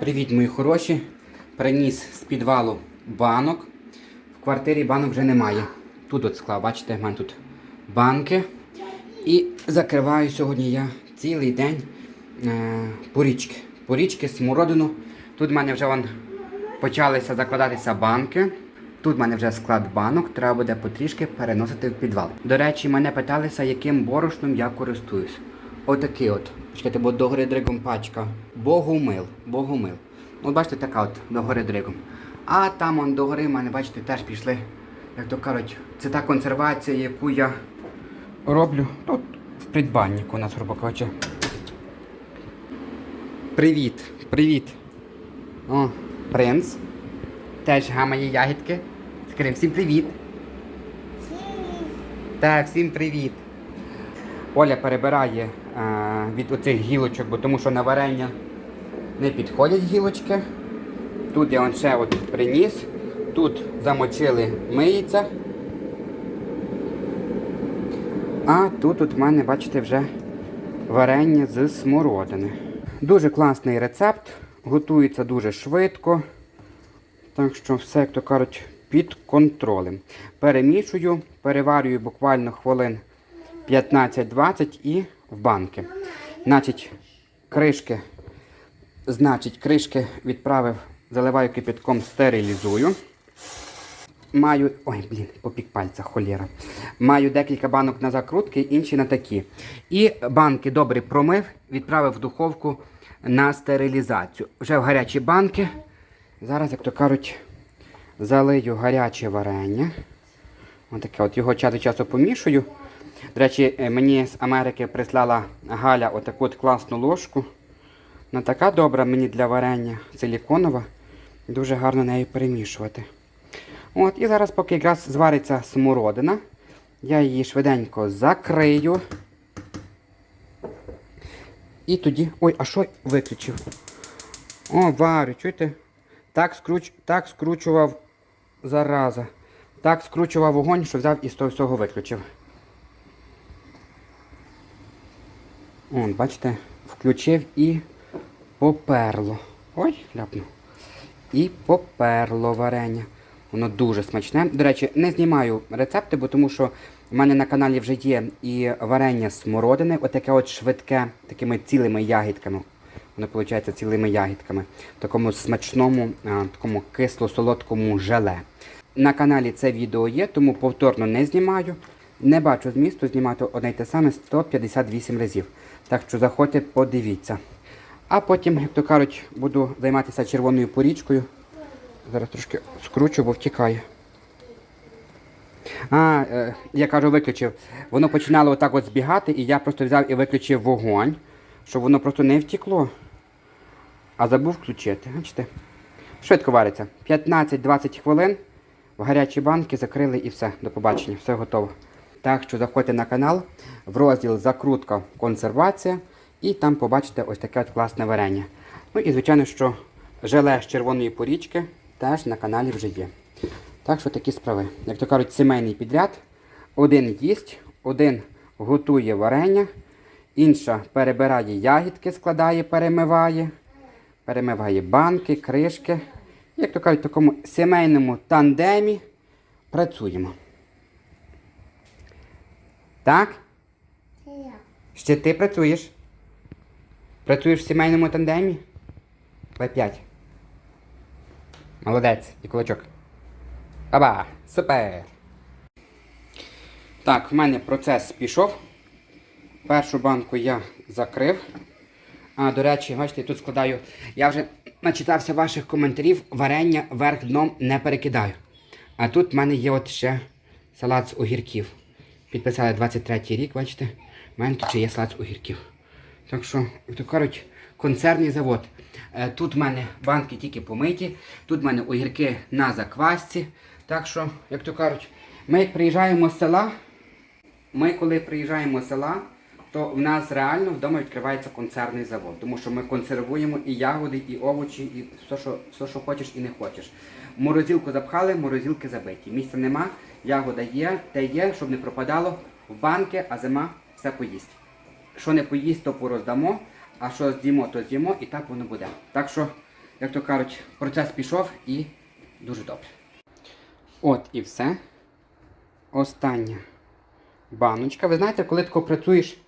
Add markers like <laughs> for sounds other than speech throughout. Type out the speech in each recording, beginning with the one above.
Привіт, мої хороші. Приніс з підвалу банок. В квартирі банок вже немає. Тут от склав, бачите, в мене тут банки. І закриваю сьогодні я цілий день е, порічки. Порічки, смородину. Тут в мене вже вон, почалися закладатися банки. Тут в мене вже склад банок, треба буде потрішки переносити в підвал. До речі, мене питалися, яким борошном я користуюсь. Отакий от. Чекайте, бо догори дригом пачка. Богомил. Богомил. От бачите, така от догори дригом. А там он догори в мене, бачите, теж пішли, як то кажуть, це та консервація, яку я роблю тут в придбаннику у нас, кажучи. Привіт, привіт. О, принц. Теж гамає ягідки. Скажи, всім привіт. Так, всім привіт. Оля перебирає від оцих гілочок, бо тому що на варення не підходять гілочки. Тут я ще от приніс. Тут замочили миється. А тут от в мене, бачите, вже варення з смородини. Дуже класний рецепт, готується дуже швидко. Так що все, як то кажуть, під контролем. Перемішую, переварюю буквально хвилин 15-20 і в банки. Значить, кришки, значить, кришки відправив, заливаю кипятком, стерилізую. Маю. Ой, блін, попік пальця, холєра. Маю декілька банок на закрутки, інші на такі. І банки добре промив, відправив в духовку на стерилізацію. Вже в гарячі банки. Зараз, як то кажуть, залию гаряче варення. Отаке от його час від часу помішую. До речі, е, мені з Америки прислала Галя отаку от класну ложку. Вона така добра мені для варення силіконова. Дуже гарно нею перемішувати. От, і зараз, поки якраз звариться смородина, я її швиденько закрию. І тоді. Ой, а що виключив? О, варю, чуєте? Так, скруч... так скручував зараза. Так скручував вогонь, що взяв і з того всього виключив. О, бачите, включив і поперло. Ой, ляпну. І поперло варення. Воно дуже смачне. До речі, не знімаю рецепти, бо тому що в мене на каналі вже є і варення смородини, отаке от швидке, такими цілими ягідками. Воно виходить цілими ягідками. Такому смачному, такому кисло-солодкому желе. На каналі це відео є, тому повторно не знімаю. Не бачу змісту знімати одне й те саме 158 разів. Так що заходьте, подивіться. А потім, як то кажуть, буду займатися червоною порічкою. Зараз трошки скручу, бо втікає. А, е, я кажу, виключив. Воно починало отак от збігати, і я просто взяв і виключив вогонь, щоб воно просто не втекло. А забув включити. Бачите? Швидко вариться. 15-20 хвилин. В гарячі банки закрили і все. До побачення. Все готово. Так що заходьте на канал в розділ Закрутка консервація. І там побачите ось таке от класне варення. Ну і звичайно, що желе з червоної порічки теж на каналі вже є. Так що такі справи. Як то кажуть, сімейний підряд. Один їсть, один готує варення, інша перебирає ягідки, складає, перемиває, перемиває банки, кришки. Як то кажуть, в такому сімейному тандемі працюємо. Так? Ще ти працюєш? Працюєш в сімейному тандемі? В5. Молодець і кулачок. Аба, супер. Так, в мене процес пішов. Першу банку я закрив. А, до речі, бачите, тут складаю. Я вже начитався ваших коментарів, варення верх дном не перекидаю. А тут в мене є от ще салат з огірків. Підписали 23-й рік, бачите? У мене тут ще є салат з огірків. Так що, то кажуть, концерний завод. Е, Тут в мене банки тільки помиті, тут в мене огірки на заквасці. Так що, як то кажуть, ми приїжджаємо з села, ми коли приїжджаємо з села, то в нас реально вдома відкривається концерний завод. Тому що ми консервуємо і ягоди, і овочі, і все, що, все, що хочеш і не хочеш. Морозилку запхали, морозилки забиті. Місця нема, ягода є, те є, щоб не пропадало в банки, а зима все поїсть. Що не поїсть, то пороздамо. а що з'їмо, то з'їмо, і так воно буде. Так що, як то кажуть, процес пішов і дуже добре. От і все. Остання баночка. Ви знаєте, коли тако працюєш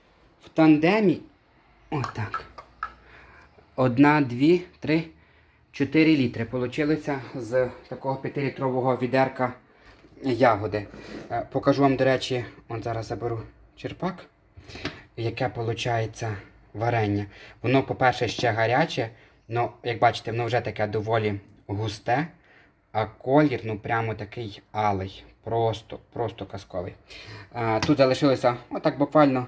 в тандемі, отак. Одна, дві, три, чотири літри. Получилося з такого 5-літрового відерка ягоди. Е, Покажу вам, до речі, от зараз заберу черпак, яке виходить варення. Воно, по-перше, ще гаряче, але, як бачите, воно вже таке доволі густе, а колір, ну прямо такий алий. Просто, просто казковий. Е, Тут залишилося, отак буквально,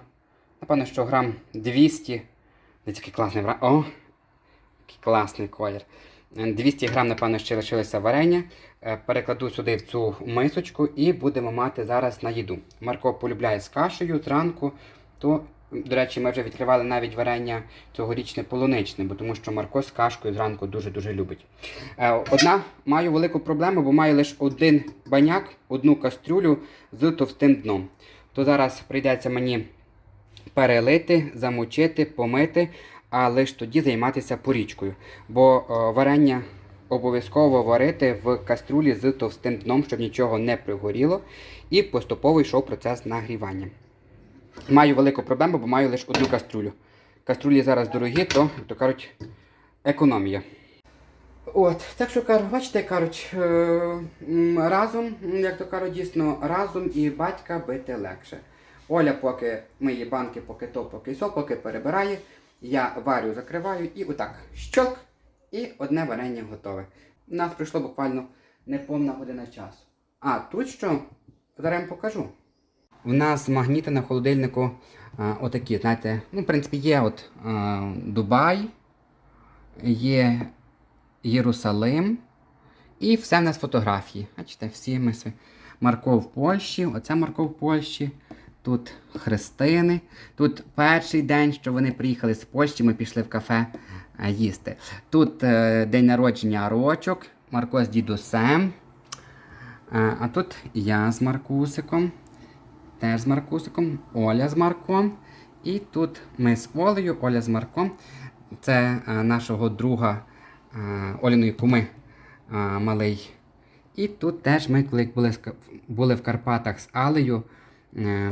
напевно, що грам 200. Дивіться, який класний. О, який класний колір. Е, 200 грам, напевно, ще лишилося варення. Е, Перекладу сюди в цю мисочку і будемо мати зараз на їду. Марко полюбляє з кашею зранку, то, до речі, ми вже відкривали навіть варення цьогорічне полуничне, бо тому що Марко з кашкою зранку дуже-дуже любить. Е, Одна маю велику проблему, бо маю лише один баняк, одну кастрюлю з товстим дном. То зараз прийдеться мені перелити, замочити, помити, а лише тоді займатися порічкою. Бо варення обов'язково варити в кастрюлі з товстим дном, щоб нічого не пригоріло, і поступово йшов процес нагрівання. Маю велику проблему, бо маю лише одну кастрюлю. Каструлі зараз дорогі, то, то кажуть, економія. От, так що кажу, бачите, кажуть, е, разом, як то кажуть, дійсно, разом і батька бити легше. Оля поки миє банки, поки то, поки сьо, поки перебирає. Я варю, закриваю і отак щолк, і одне варення готове. У нас пройшло буквально неповна година часу. А тут що? Зараз покажу. У нас магніти на холодильнику а, отакі, знаєте, ну, в принципі, є от а, Дубай, є Єрусалим. І все в нас фотографії. Бачите, всі ми в Польщі, оце Марко в Польщі. Тут Христини. Тут перший день, що вони приїхали з Польщі, ми пішли в кафе е, їсти. Тут е, день народження рочок, Марко з дідусем. Е, а тут я з Маркусиком, теж з Маркусиком, Оля з Марком. І тут ми з Олею, Оля з Марком. Це нашого друга Оліної куми малий. І тут теж ми, коли були, в Карпатах з Алею,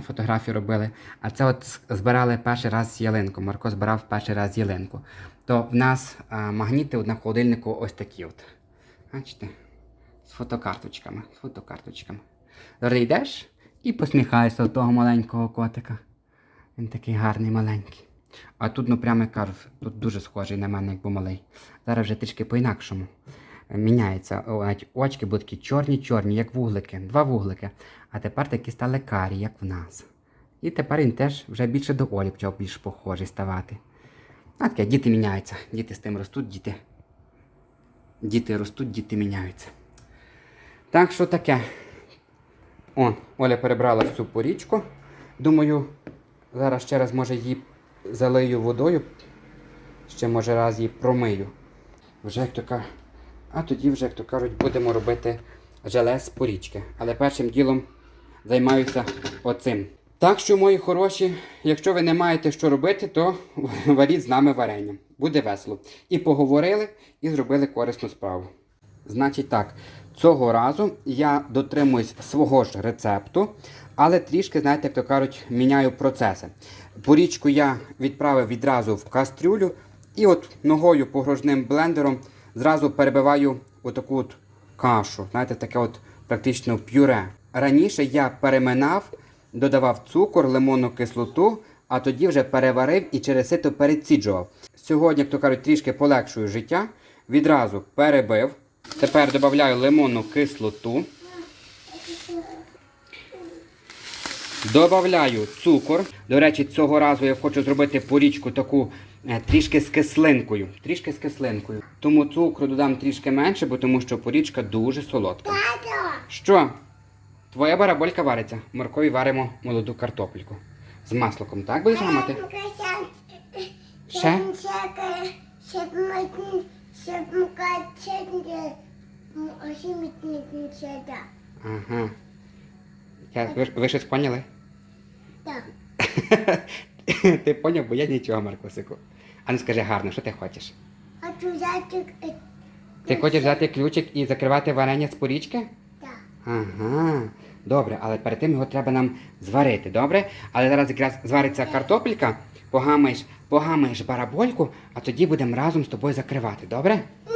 фотографії робили. А це от збирали перший раз ялинку. Марко збирав перший раз ялинку. То в нас е, магніти на холодильнику ось такі от. Бачите? З фотокарточками. З фотокарточками. Зараз йдеш і посміхаєшся до того маленького котика. Він такий гарний маленький. А тут, ну прямо я кажу, тут дуже схожий на мене, як був малий. Зараз вже трішки по-інакшому. Міняється. Очки будуть такі чорні-чорні, як вуглики, два вуглики. А тепер такі стали карі, як в нас. І тепер він теж вже більше до Олі почав більш похожий ставати. А таке, діти міняються. Діти з тим ростуть, діти. Діти ростуть, діти міняються. Так що таке. О, Оля перебрала всю порічку. Думаю, зараз ще раз може її залию водою. Ще може раз її промию. Вже як то ка- А тоді вже, як то кажуть, будемо робити желе з порічки. Але першим ділом займаюся оцим. Так що, мої хороші, якщо ви не маєте що робити, то <laughs> варіть з нами варення. Буде весело. І поговорили, і зробили корисну справу. Значить так, цього разу я дотримуюсь свого ж рецепту, але трішки, знаєте, як то кажуть, міняю процеси. Порічку я відправив відразу в кастрюлю і от ногою погружним блендером зразу перебиваю отаку от кашу. Знаєте, таке от практично пюре. Раніше я переминав, додавав цукор, лимонну кислоту, а тоді вже переварив і через сито переціджував. Сьогодні, як то кажуть, трішки полегшую життя. Відразу перебив. Тепер додаю лимонну кислоту. Добавляю цукор. До речі, цього разу я хочу зробити порічку таку трішки з кислинкою. Трішки з кислинкою. Тому цукру додам трішки менше, бо тому що порічка дуже солодка. Що? Твоя бараболька вариться. Моркові варимо молоду картопельку. З масликом, так будеш мамати? Ще? Ага. Я, ви, ви щось поняли? Так. <laughs> <laughs> Ти поняв, бо я нічого, Маркосику. А ну скажи гарно, що ти хочеш? Тут взяти е, Ти хочеш взяти ключик і закривати варення з порічки? так. Ага, добре, але перед тим його треба нам зварити, добре? Але зараз якраз звариться картопелька, погамаєш, погамаєш барабольку, а тоді будемо разом з тобою закривати, добре? Ні,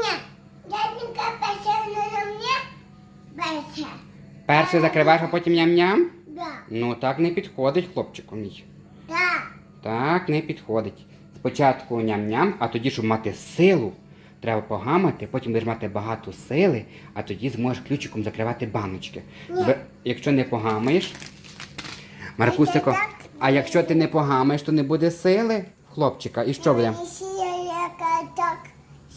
дяденька пише на мене. Пише. Перше закриваєш, а потім ням-ням? Да. Ну так не підходить, хлопчику мій. Так. Не підходить. Спочатку ням-ням, а тоді, щоб мати силу, треба погамати, потім будеш мати багато сили, а тоді зможеш ключиком закривати баночки. Ви- якщо не погамаєш, Маркусико, а якщо ти не погамаєш, то не буде сили, хлопчика. І що буде? Ще яка так.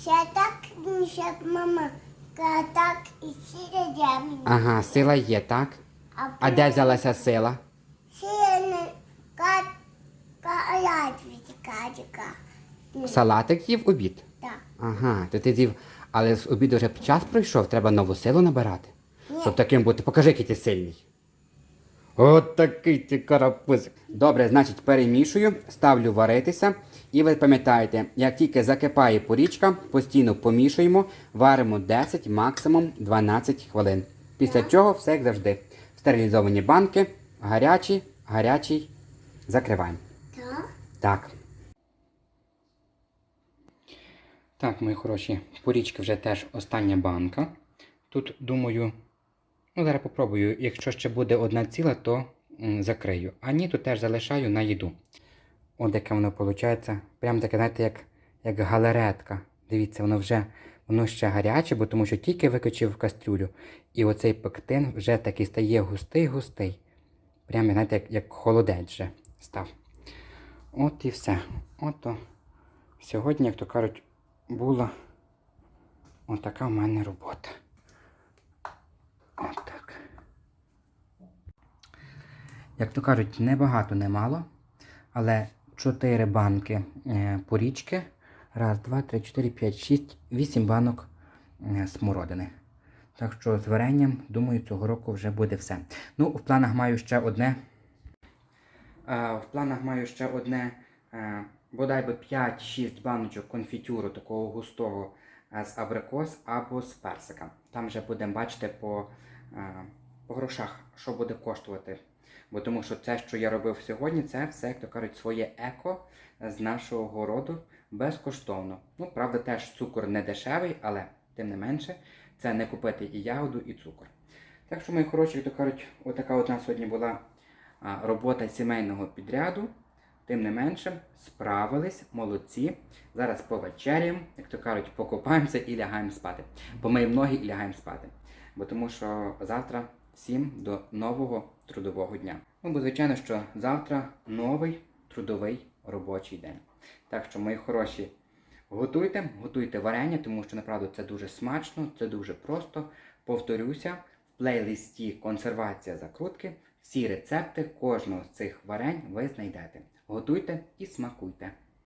Ще так, ну, мама. Ка так і ще дядя. Ага, сила є, так? А де взялася сила? Ще не ка ка я відкачка. Салатик їв обід. Так. Ага, то ти з'їв, але з обіду вже час пройшов, треба нову силу набирати. Ні. Щоб таким бути. Покажи, який ти сильний. От такий ти карапузик. Добре, значить, перемішую, ставлю варитися. І ви пам'ятаєте, як тільки закипає порічка, постійно помішуємо, варимо 10, максимум 12 хвилин. Після чого все як завжди. Стерилізовані банки, гарячі, гарячий, закриваємо. Так. Так. Мої хороші, порічки вже теж остання банка. Тут, думаю, ну зараз попробую, якщо ще буде одна ціла, то закрию. А ні, то теж залишаю на їду. От яке воно виходить. Прям таке, знаєте, як, як галеретка. Дивіться, воно вже воно ще гаряче, бо тому що тільки викочив в кастрюлю. І оцей пектин вже такий стає густий-густий. Прям, знаєте, як, як холодець вже став. От і все. Ото сьогодні, як то кажуть, була отака в мене робота. Отак. Як то кажуть, не багато, не мало, але 4 банки е, порічки. Раз, два, три, чотири, п'ять, шість, вісім банок е, смородини. Так що з варенням, думаю, цього року вже буде все. Ну, в планах маю ще одне. Е, В планах маю ще одне, е, бодай би 5-6 баночок конфітюру такого густого е, з абрикос або з персика. Там вже будемо бачити по, по грошах, що буде коштувати. Бо тому що це, що я робив сьогодні, це все, як то кажуть, своє еко з нашого городу безкоштовно. Ну, правда, теж цукор не дешевий, але тим не менше, це не купити і ягоду, і цукор. Так що, мої хороші, як то кажуть, отака от нас сьогодні була робота сімейного підряду. Тим не менше, справились, молодці. Зараз повечеряємо, як то кажуть, покупаємося і лягаємо спати. Помиємо ноги і лягаємо спати. Бо тому що завтра всім до нового трудового дня. Ну, бо звичайно, що завтра новий трудовий робочий день. Так що, мої хороші, готуйте, готуйте варення, тому що направду це дуже смачно, це дуже просто. Повторюся, в плейлисті консервація закрутки. Всі рецепти кожного з цих варень ви знайдете. Готуйте і смакуйте.